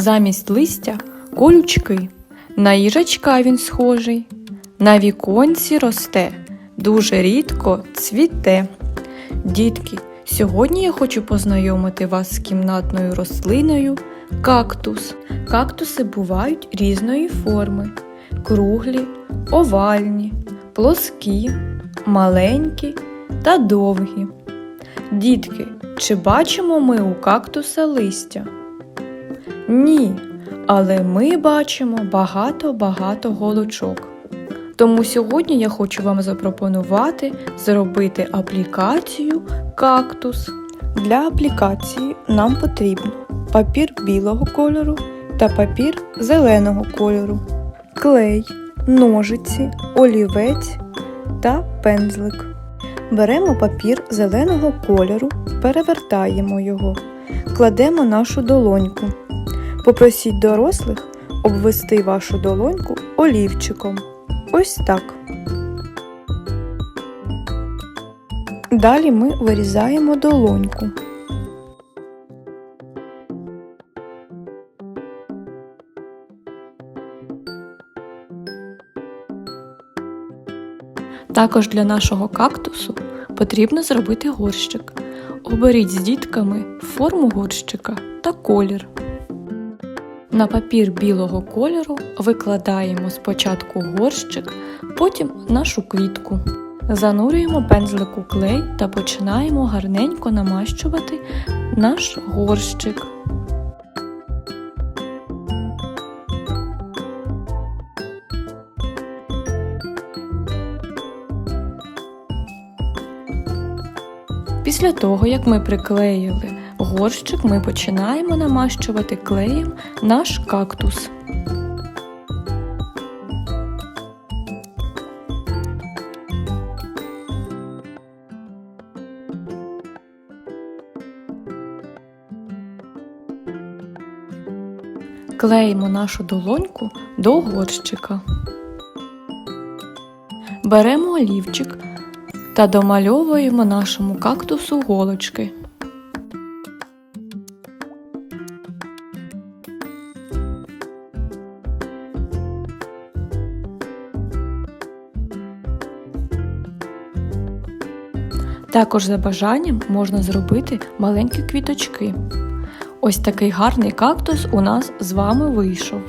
Замість листя колючки. На їжачка він схожий. На віконці росте, дуже рідко цвіте. Дітки, сьогодні я хочу познайомити вас з кімнатною рослиною кактус. Кактуси бувають різної форми: круглі, овальні, плоскі, маленькі та довгі. Дітки, чи бачимо ми у кактуса листя? Ні, але ми бачимо багато-багато голочок. Тому сьогодні я хочу вам запропонувати зробити аплікацію кактус. Для аплікації нам потрібно папір білого кольору та папір зеленого кольору, клей, ножиці, олівець та пензлик. Беремо папір зеленого кольору, перевертаємо його, кладемо нашу долоньку. Попросіть дорослих обвести вашу долоньку олівчиком. Ось так. Далі ми вирізаємо долоньку. Також для нашого кактусу потрібно зробити горщик. Оберіть з дітками форму горщика та колір. На папір білого кольору викладаємо спочатку горщик, потім нашу квітку. Занурюємо пензлик у клей та починаємо гарненько намащувати наш горщик. Після того, як ми приклеїли горщик, ми починаємо намащувати клеєм наш кактус. Клеїмо нашу долоньку до горщика. Беремо олівчик та домальовуємо нашому кактусу голочки. Також за бажанням можна зробити маленькі квіточки. Ось такий гарний кактус у нас з вами вийшов.